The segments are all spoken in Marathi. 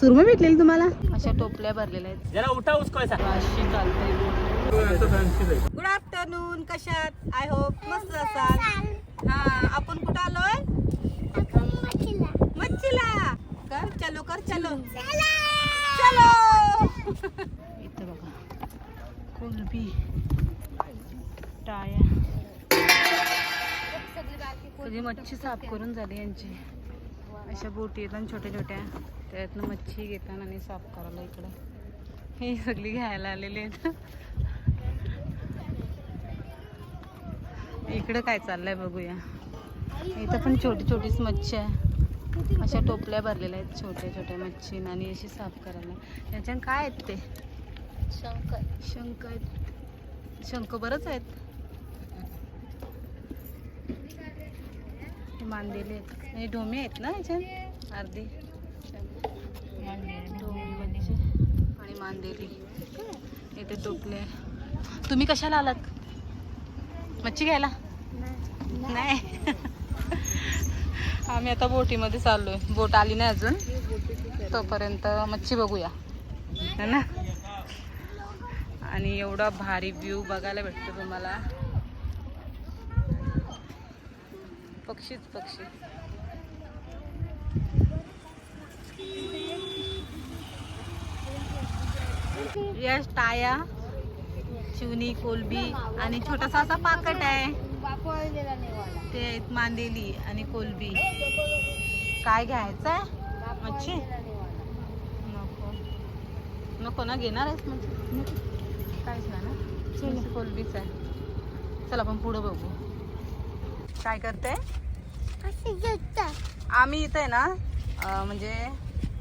सुरमई भेटलेली तुम्हाला? अशा टोपल्या भरलेल्या आहेत. जरा उठा उसको ऐसा अशी चालते गुड आफ्टरनून कशात? आय होप मस्त असाल. हा आपण कुठं आलोय? मच्छीला. कर चलो कर चलो. चलो. इथं बघा. कोलबी टाळ्या. सगळी मच्छी साफ करून झाली यांची. अशा बोटी येतात छोट्या छोट्या. त्यातनं मच्छी घेतात आणि साफ करायला इकडं. हे सगळी घ्यायला आलेली आहेत. इकडं काय चाललंय बघूया. इथं पण छोटी छोटीच मच्छी आहे. अशा टोपल्या भरलेल्या आहेत छोट्या छोट्या मच्छी आणि अशी साफ करायला. त्याच्यात काय आहेत ते? शंख. शंख आहेत. शंख बरंच आहेत. मांदेले आहेत. आणि डोमे आहेत ना याच्यात अर्धे. आणि मांदेली. इथे टोपले. तुम्ही कशाला आलात? मच्छी घ्यायला? नाही. आम्ही आता बोटीमध्ये चाललो आहे बोट आली नाही अजून. तोपर्यंत मच्छी बघूया. है ना? आणि एवढा भारी व्ह्यू बघायला भेटतो तुम्हाला. पक्षीच पक्षी. यश टाया शिवनी कोलबी आणि छोटासा असा पाकट आहे. ते आहेत मांदेली आणि कोलबी. काय घ्यायचं आहे? मच्छी? नको. नको ना घेणार आहेस मच्छी काहीच ना? कोलबीच आहे. चल आपण पुढं बघू. काय करते? आम्ही इथे ना अं, म्हणजे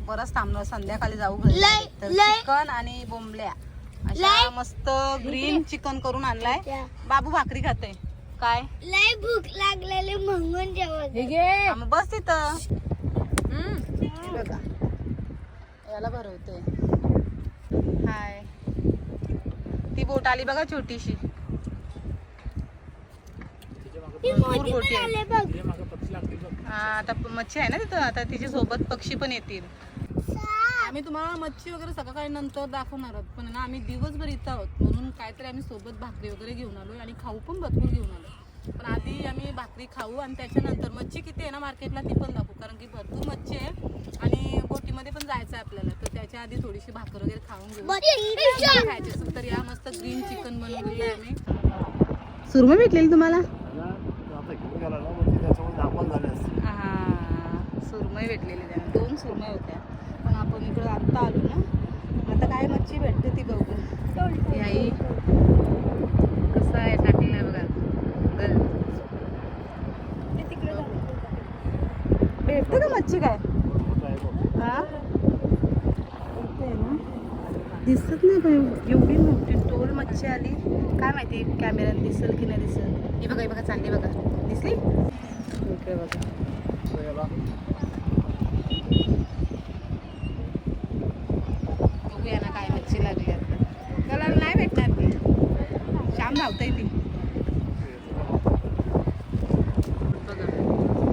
बरंच थांबलो. संध्याकाळी जाऊ घरी. लय- तर लय- चिकन आणि बोंबल्या. अशा मस्त ग्रीन चिकन करून आणलाय. बाबू भाकरी खाते. काय? लय भूक लागलेली म्हणून जेवत हा, मग बस तिथं हम्म, हे बघा. याला भरवते. हाय. ती बोट आली बघा छोटीशी. भरपूर आहे. आले हा, आता मच्छी आहे ना तिथं? आता तिच्या सोबत पक्षी पण येतील. आम्ही तुम्हाला मच्छी वगैरे सकाळी नंतर दाखवणार आहोत. पण ना आम्ही दिवसभर इथं आहोत. म्हणून काहीतरी आम्ही सोबत भाकरी वगैरे घेऊन आलोय आणि खाऊ पण भरपूर घेऊन आलो. पण आधी आम्ही भाकरी खाऊ आणि त्याच्यानंतर मच्छी किती आहे ना मार्केटला ती पण दाखवू. कारण की भरपूर मच्छी आहे आणि बोटीमध्ये पण जायचं आहे आपल्याला. तर त्याच्या आधी थोडीशी भाकर वगैरे खाऊन घेऊ. खायची असेल तर या मस्त ग्रीन चिकन बनवलेलं आहे आम्ही. सुरमई भेटलेली तुम्हाला? सुरमई भेटलेली त्याला दोन सुरमई होत्या. पण आपण इकडं आत्ता आलो ना आता काय मच्छी भेटते ती बघू. आई कसं आहे टाकलेलं आहे बघा. गल. भेटते का मच्छी काय? हा? दिसत नाही पण एवढी मोठी टोल मच्छी आली. काय माहिती कॅमेऱ्यात दिसेल की नाही दिसेल. ही बघा ही बघा चालली बघा. दिसली? इकडे बघा बघूया ना काय मच्छी लागली आता त्याला नाही भेटणार ती श्याम धावताय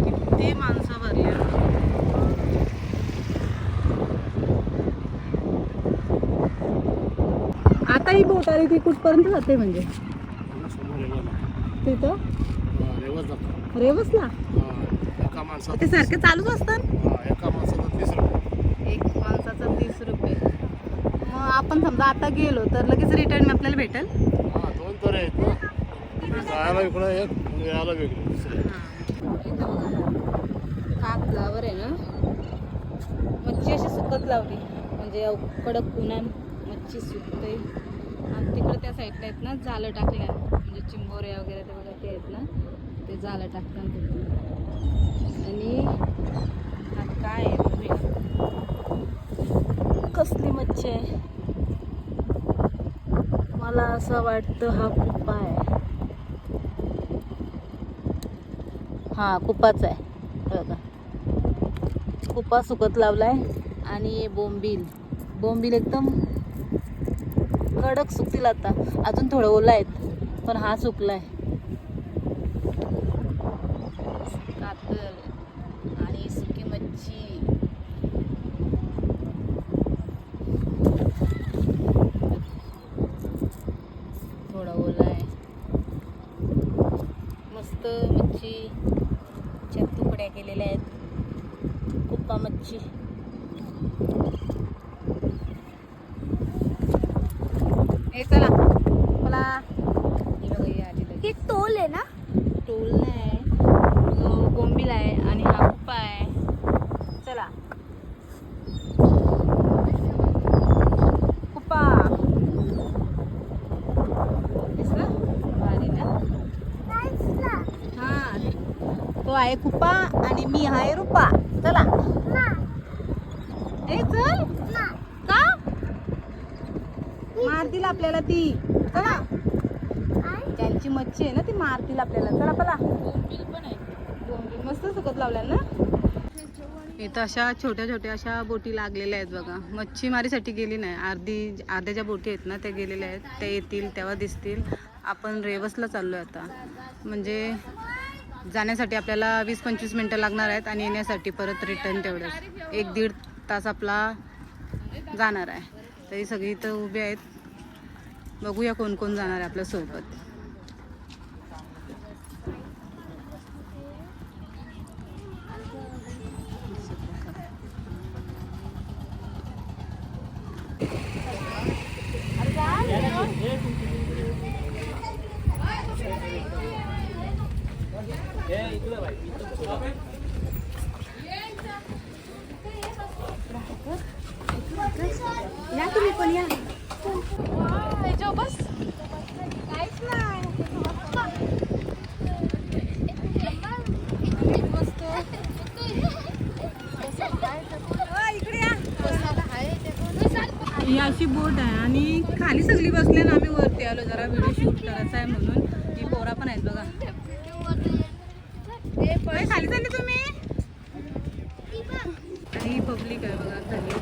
किती माणसं भरली. आता ही बोट आली ती कुठपर्यंत जाते म्हणजे? तिथं? रेवसला? ते सारखे चालूच असतात एका माणसाचा तीस रुपये. एक माणसाचा तीस रुपये मग आपण समजा आता गेलो तर लगेच रिटर्न आपल्याला भेटेल? तर आहेत ना जायला इकडं एक यायला वेगळी. कापलावर आहे ना. मच्छी अशी सुकत लावली. म्हणजे कडक उन्हात मच्छी सुकते आणि तिकडे त्या साईडला आहेत ना जाळं टाकल्या. म्हणजे चिंबोऱ्या वगैरे ते बघा ते आहेत ना. ते जाळं टाकतात तिथे. आणि आता काय आहे? कसली मच्छी आहे? मला असं वाटतं हा कुप्पा आहे. हा कुप्पाच आहे. बघा. कुप्पा सुकत लावलाय आणि बोंबील. बोंबील एकदम कडक सुकतील आता. अजून थोडं ओला आहेत पण हा सुकलाय. आहे आणि सुकी मच्छी बघा मच्छी हे चला. मला हे टोल आहे ना? टोल नाही. जो बोंबील आहे आणि हा कुप्पा आहे. चला. कुप्पा हा. आहे कुप्पा आणि मी आहे रुपा चला ए चल. का? मारतील आपल्याला ती. चला. त्यांची मच्छी आहे ना ती मारतील आपल्याला. चला पला मस्त सुकत लावल्या ना. इथं अशा छोट्या छोट्या अशा बोटी लागलेल्या आहेत बघा. मच्छीमारीसाठी गेली नाही. अर्धी अर्ध्या ज्या बोटी आहेत ना त्या गेलेल्या आहेत. त्या येतील तेव्हा दिसतील. आपण रेवसला चाललो आहे आता. म्हणजे जाण्यासाठी आपल्याला वीस पंचवीस मिनटं लागणार आहेत आणि येण्यासाठी परत रिटर्न तेवढंच. एक दीड तास आपला जाणार आहे. तरी सगळी इथं उभी आहेत. बघूया कोण कोण जाणार आहे आपल्यासोबत या तुम्ही पण या बस काहीच नाही बोट आहे आणि खाली सगळी बसले ना आम्ही वरती आलो जरा व्हिडिओ शूट करायचा आहे म्हणून. ही पोरा पण आहेत बघा. खाली चालली तुम्ही? आणि ही पब्लिक आहे बघा खाली.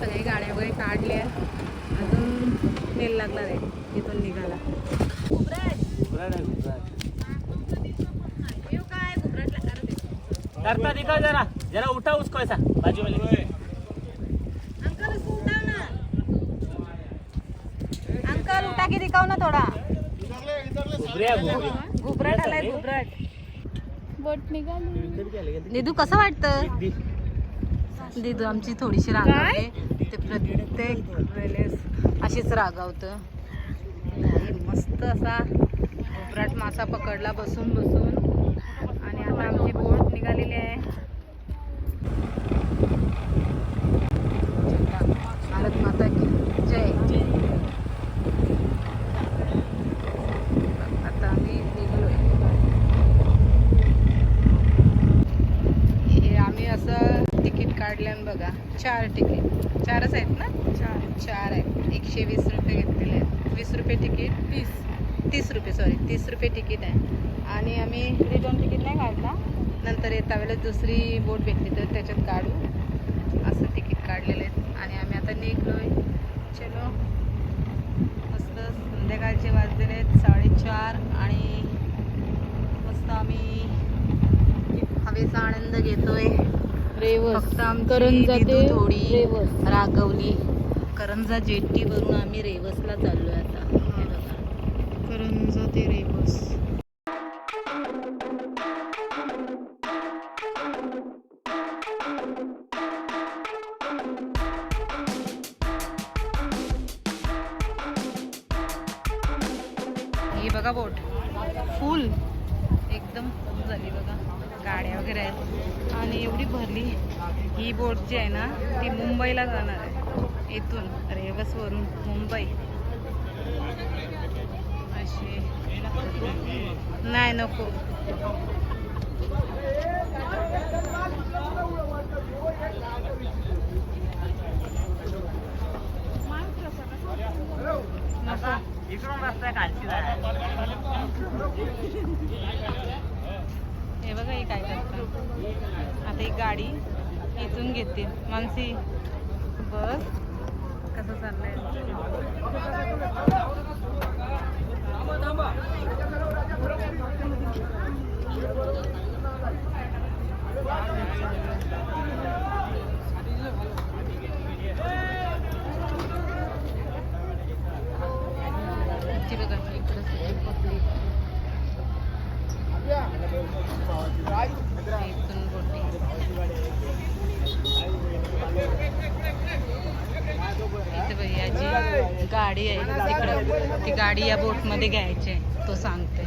सगळी गाड्या वगैरे काढल्या अजून तेल लागणार आहे. इथून निघाला करता दिखाओ जरा. जरा उठा उसको ऐसा. बाजू वाले अंकल उसको उठाओ ना के दिखाओ ना थोडा. घुबराट आलाय घुबराट. बोट निघाली. दिदू कसं वाटतं? दिदू आमची थोडीशी रागावते. ते प्रत्येक वेळेस अशीच रागावतं. मस्त असा घुबराट मासा पकडला बसून बसून आणि आता आमची बोट निघालेली आहे भारत माता की जय आता आम्ही निघलोय हे आम्ही असं तिकीट काढलं बघा चार तिकीट चारच आहेत ना? चार. चार आहेत. एकशे वीस रुपये घेतलेले आहेत. वीस रुपये तिकीट तीस. तीस रुपये सॉरी तीस रुपये तिकीट आहे. आणि आम्ही रिटर्न तिकीट नाही काढला. नंतर येता वेळेस दुसरी बोट भेटली तर त्याच्यात काढू. असं तिकीट काढलेलं आहे आणि आम्ही आता निघलोय. चलो. मस्त संध्याकाळचे वाजलेले आहेत. साडेचार आणि मस्त आम्ही हवेचा आनंद घेतोय. फक्त आमची थोडी रागवली. करंजा जेट्टी वरून आम्ही रेवसला चाललोय आता. करंजा ते रेवस. आणि एवढी भरली. ही बोट जी आहे ना ती मुंबईला जाणार आहे. इथून. रेवसवरून मुंबई. अशी. नाही नको. नको हे बघा हे काय करतात. आता ही गाडी इथून घेते मानसी बस कसं चाललंय ती बघा इकडं सगळी public. इथून बोटिंग गाडी आहे तिकडं ती गाडी या बोटमध्ये घ्यायची आहे तो सांगते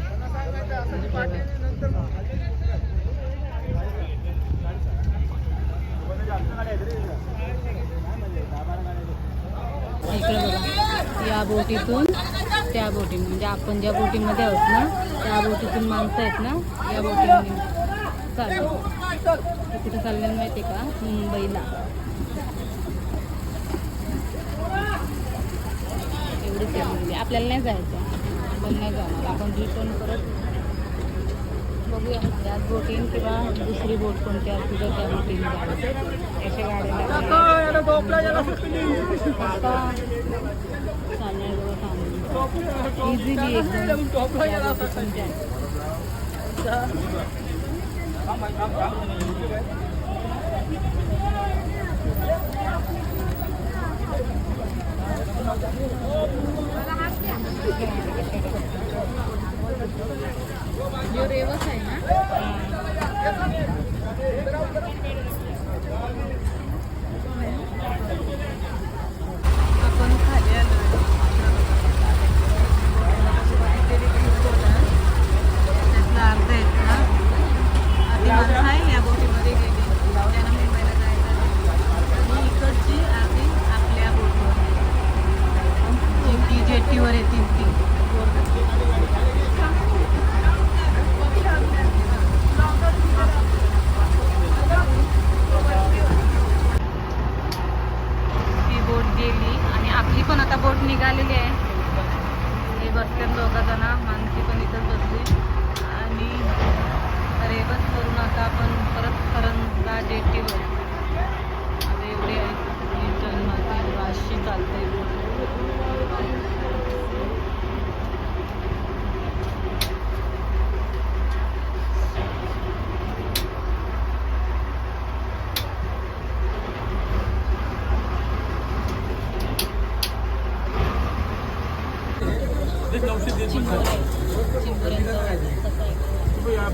इकडे बघा या बोटीतून त्या बोटी म्हणजे आपण ज्या बोटीमध्ये आहोत ना त्या बोटीतून माणसं आहेत ना या बोटीमध्ये. चालतो तिथे चाललं माहिती आहे का? मुंबईला. आहे म्हणजे आपल्याला नाही जायचं. आपण नाही जाणार. आपण रिटर्न परत बघूया. बोटीन किंवा दुसरी बोट कोणती असली तर त्या बोटीने अशा गाड्या इझिली एकदम या बोटीतून जायचं. जो रेवस आहे ना आपण खाली आलो त्यातला अर्ध आहेत ना आधी माणसं आहे या बोटीमध्ये गेली त्यांना मुंबईला जायचं आहे. आणि इकडची अर्धी आपल्या बोटवर जी की जेटीवर येतील ती ती बोट गेली आणि आपली पण आता आहे. हे बसतात दोघं जण. मानसी पण इथंच बसली. आणि रेवस करून आता आपण परत करंजा जेटीवर. आता एवढे रिटर्न वाशी चालते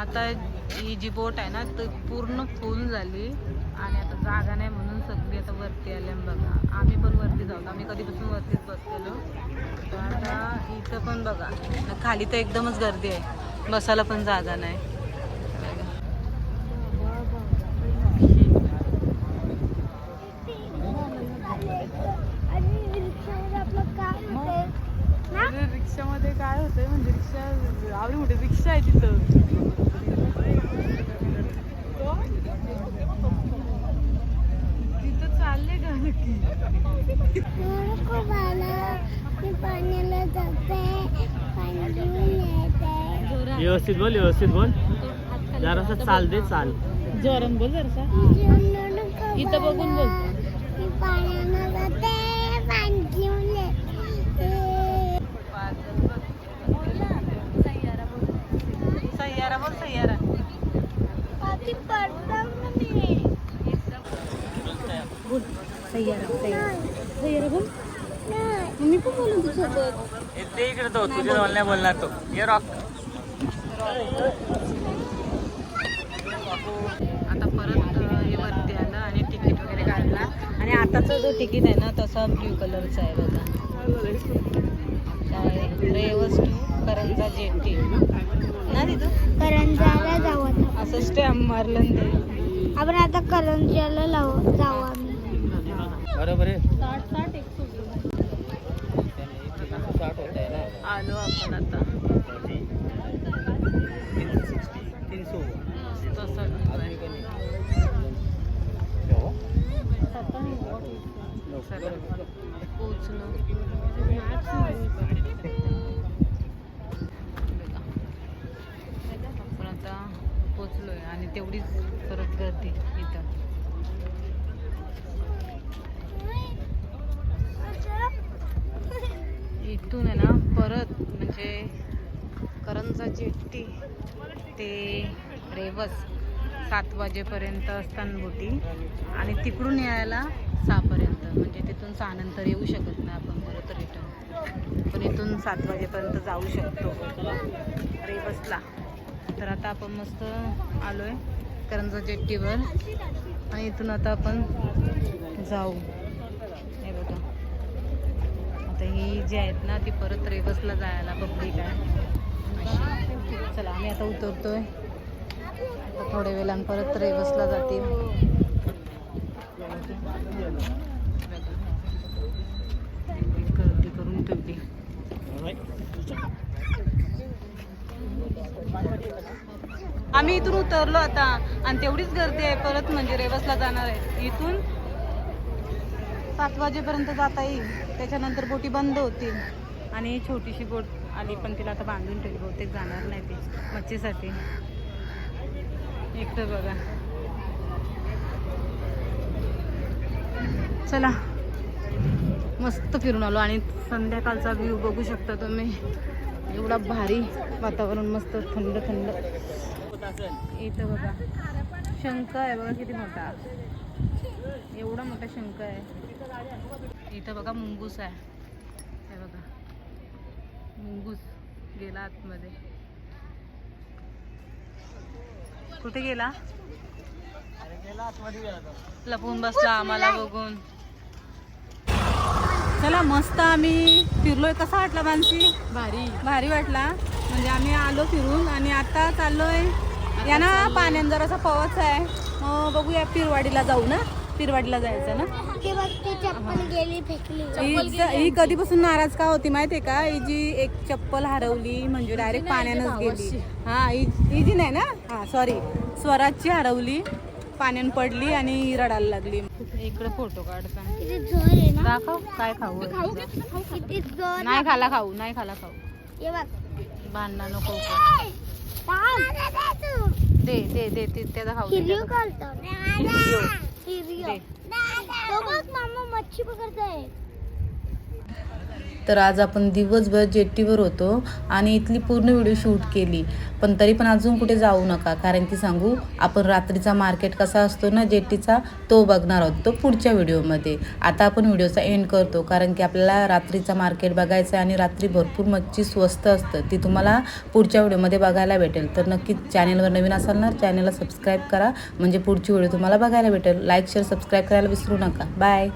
आता ही जी बोट आहे ना ती पूर्ण फुल झाली. आणि आता जागा नाही म्हणून सगळी आता वरती आले बघा. आम्ही पण वरती जाऊ आम्ही कधीपासून वरतीच बसलेलो. आता इथं पण बघा. खाली तर एकदमच गर्दी आहे. बसायला पण जागा नाही आणि रिक्षावर आपलं काय होते ना रिक्षामध्ये काय होतंय म्हणजे रिक्षा आवडी मोठी रिक्षा आहे तिथं. तिथं चालले का. नक्की व्यवस्थित बोल व्यवस्थित बोल. जरासं चाल दे चाल. जोरात बोल जरासा. इथं बघून बोल. पाण्याला जाते पाणी घेऊन येते सह्यारा बोल सह्यारा पाठी पडतं म्हणे. बोल सह्यारा सह्यारा बोल मी पण बोलून तुझ्यासोबत ते इकडे तो तुझ्या जवळ बोलणार तो ये रॉक आता परत हे वरती आलं आणि तिकीट वगैरे काढला आणि आताचा जो तिकीट आहे ना तसा ब्ल्यू कलरचा आहे बघा काय रेवस टू करंजा जेटी ना तिथं करंजाला जाऊ आता. असं स्टॅम्प मारलं ते आपण आता करंजाला लावू जाऊ आम्ही. बरोबर आहे. साठ साठ एक आलो आपण आता तसं चला, पोचलो आपण आता पोचलोय आणि तेवढीच परत गर्दी इथं इथून आहे ना परत म्हणजे करंजा जेट्टी ते रेवस सात वाजेपर्यंत असताना बोटी आणि तिकडून यायला सहापर्यंत. म्हणजे तिथून सहानंतर येऊ शकत नाही आपण परत रिटर्न पण इथून सात वाजेपर्यंत जाऊ शकतो. रेवसला. तर आता आपण मस्त आलो आहे करंजा जेट्टीवर आणि इथून आता आपण जाऊ. हे बघा. आता ही जी आहेत ना ती परत रेवसला जायला पब्लिक आहे. चला आम्ही आता उतरतोय. आता थोड्या वेळानं परत रेवसला जातील. गर्दी करून ठेवली आम्ही इथून उतरलो आता आणि तेवढीच गर्दी आहे परत म्हणजे रेवसला जाणार आहे. इथून सात वाजेपर्यंत जाता येईल. त्याच्यानंतर बोटी बंद होतील. आणि छोटीशी बोट आली पण तिला आता बांधून ठेवली बहुतेक जाणार नाही ती मच्छीसाठी. एक तर बघा. चला. मस्त फिरून आलो आणि संध्याकाळचा व्ह्यू बघू शकता तुम्ही. एवढा भारी वातावरण मस्त थंड थंड. इथं बघा. शंख आहे बघा किती मोठा. एवढा मोठा शंख आहे. इथं बघा मुंगूस आहे. मुंगूस गेला आतमध्ये. कुठे गेला? लपून बसला आम्हाला बघून. चला मस्त आम्ही फिरलोय. कसा वाटला मानसी? भारी. भारी वाटला. म्हणजे आम्ही आलो फिरून आणि आता चाललोय. या ना पाण्यात जरासा पवच आहे. मग बघूया पिरवाडीला जाऊ ना? पिरवाडीला जायचं ना? ते बघ ते चप्पल गेली फेकली. ही ही कधीपासून नाराज का होती माहितीये का? ही जी एक चप्पल हरवली म्हणजे डायरेक्ट पाण्यानंच गेली. हा ही ही जी नाही ना? हा सॉरी स्वराजची हरवली पाण्यात पडली आणि रडायला लागली. इकडे फोटो काढता किती जोर आहे ना? दाखव काय खाऊ आहे? किती जोर नाही खाला खाऊ नाही खाला खाऊ. हे बघ. भांडणं नको थांब. दे दे दे ते त्याचा खाऊ दे, हिरवी त्याचा. करतो हिरवी. दे. मच्छी पकडताय. तर आज आपण दिवसभर जेट्टीवर होतो आणि इथली पूर्ण व्हिडिओ शूट केली. पण तरी पण अजून कुठे जाऊ नका. कारण की सांगू आपण रात्रीचा मार्केट कसा असतो ना जेट्टीचा तो बघणार आहोत. तो पुढच्या व्हिडिओमध्ये. आता आपण व्हिडिओचा एंड करतो. कारण की आपल्याला रात्रीचा मार्केट बघायचं आहे आणि रात्री भरपूर मच्छी स्वस्त असतं. ती तुम्हाला पुढच्या व्हिडिओमध्ये बघायला भेटेल. तर नक्कीच चॅनेलवर नवीन असाल ना चॅनेलला सबस्क्राईब करा. म्हणजे पुढची व्हिडिओ तुम्हाला बघायला भेटेल. लाईक शेअर सबस्क्राईब करायला विसरू नका. बाय!